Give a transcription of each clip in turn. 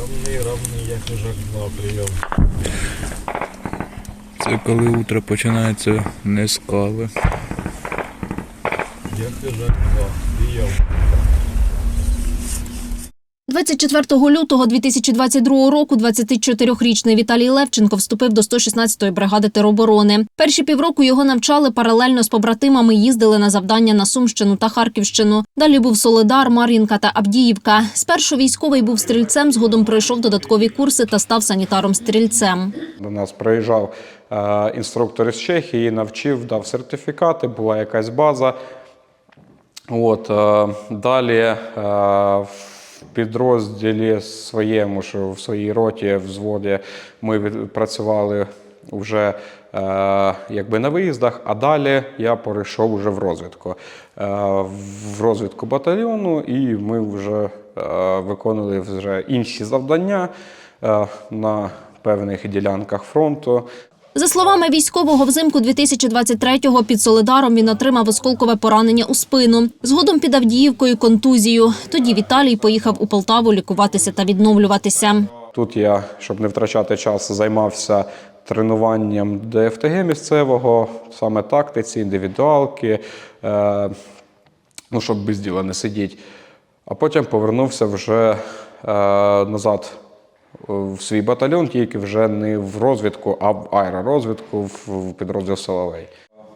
Равний, равний, я хижак 2, прийом. Це коли утро починається не з кави. Я хижак 2, прийом. 24 лютого 2022 року 24-річний Віталій Левченко вступив до 116-ї бригади тероборони. Перші півроку його навчали паралельно з побратимами, їздили на завдання на Сумщину та Харківщину. Далі був Солидар, Мар'їнка та Авдіївка. Спершу військовий був стрільцем, згодом пройшов додаткові курси та став санітаром-стрільцем. До нас приїжджав е, інструктор із Чехії, навчив, дав сертифікати, була якась база. От, е, далі е, підрозділі своєму, що в своїй роті, в взводі, ми працювали вже е, якби на виїздах, а далі я перейшов вже в розвідку. Е, в розвідку батальйону, і ми вже е, виконували вже інші завдання е, на певних ділянках фронту. За словами військового, взимку 2023-го під Солидаром він отримав осколкове поранення у спину. Згодом під Авдіївкою контузію. Тоді Віталій поїхав у Полтаву лікуватися та відновлюватися. Тут я, щоб не втрачати час, займався тренуванням ДФТГ місцевого, саме тактиці, індивідуалки, е, ну, щоб без діла не сидіти. А потім повернувся вже е, назад в свій батальйон, тільки вже не в розвідку, а в аеророзвідку в підрозділ Соловей.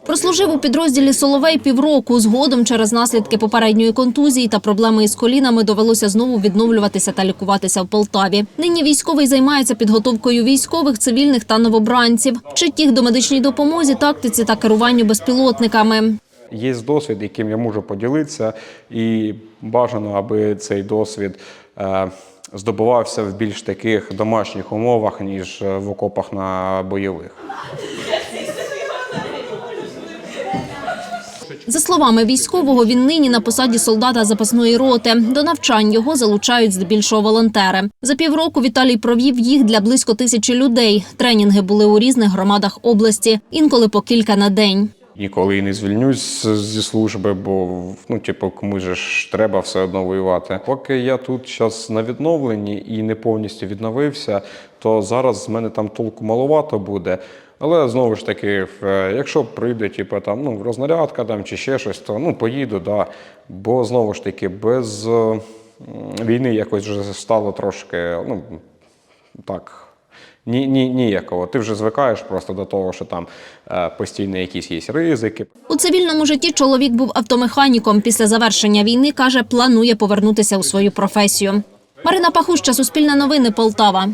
Прослужив у підрозділі Соловей півроку. Згодом через наслідки попередньої контузії та проблеми із колінами довелося знову відновлюватися та лікуватися в Полтаві. Нині військовий займається підготовкою військових, цивільних та новобранців. Вчить їх до медичній допомозі, тактиці та керуванню безпілотниками. Є досвід, яким я можу поділитися, і бажано, аби цей досвід е, здобувався в більш таких домашніх умовах, ніж е, в окопах на бойових. За словами військового, він нині на посаді солдата запасної роти. До навчань його залучають здебільшого волонтери. За півроку Віталій провів їх для близько тисячі людей. Тренінги були у різних громадах області, інколи по кілька на день. Ніколи і не звільнюсь зі служби, бо ну, типу, комусь ж треба все одно воювати. Поки я тут зараз на відновленні і не повністю відновився, то зараз з мене там толку маловато буде. Але знову ж таки, якщо прийде, типу, там, ну, рознарядка там, чи ще щось, то ну, поїду, да. бо знову ж таки, без е, війни якось вже стало трошки, ну, так, ні, ні, ніякого. Ти вже звикаєш просто до того, що там е, постійно якісь є ризики. У цивільному житті чоловік був автомеханіком. Після завершення війни каже, планує повернутися у свою професію. Марина Пахуща, Суспільне новини, Полтава.